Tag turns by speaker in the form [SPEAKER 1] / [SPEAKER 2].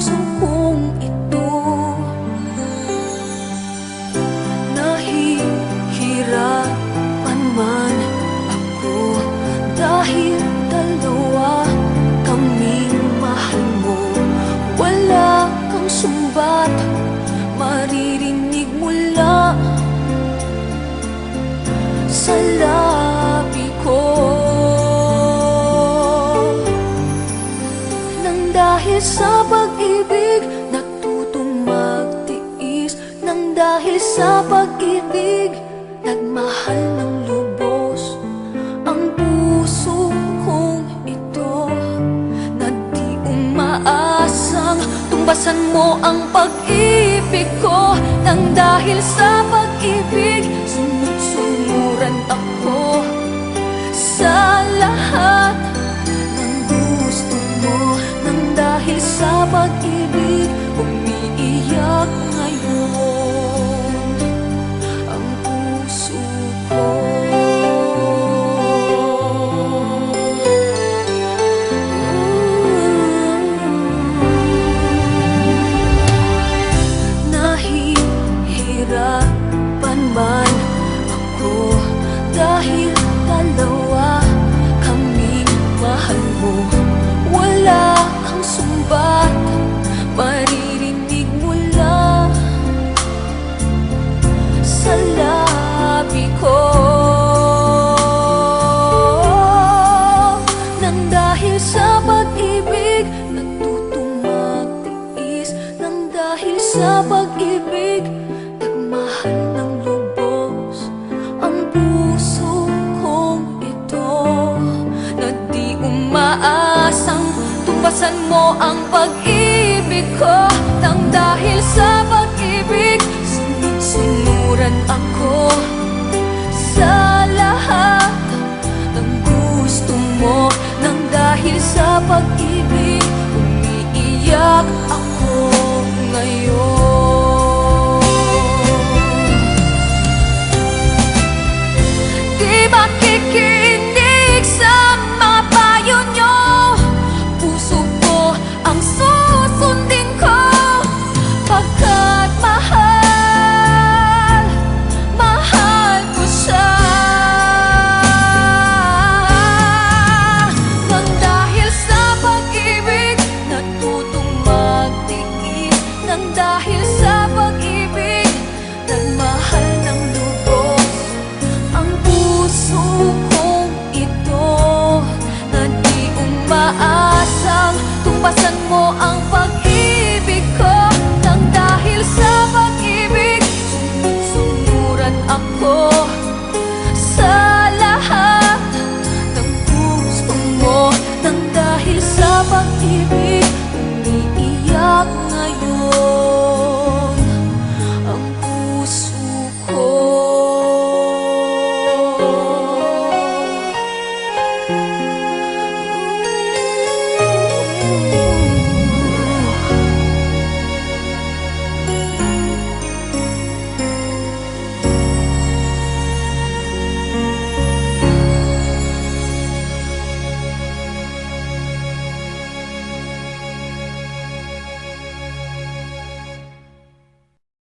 [SPEAKER 1] puso kong ito. Nahihirapan man ako Dahil dalawa kaming mahal mo. Wala kang sumbat Maririnig mula sa pag-ibig Natutong magtiis Nang dahil sa pag-ibig. Nagmahal ng lubos Ang puso kong ito. Na di umaasang Tumbasan mo ang pag-ibig ko. Nang dahil sa pag-ibig Sunod-sunuran ako sa pag-ibig Umiiyak ngayon dahil sa pag-ibig Natutong magtiis Nang dahil sa pag-ibig Nagmahal ng lubos. Ang puso kong ito Na di umaasang Tumbasan mo ang pag-ibig ko. Nang dahil sa pag-ibig Sunod-sunuran ako sa pag-ibig. Umiiyak ako keep deep.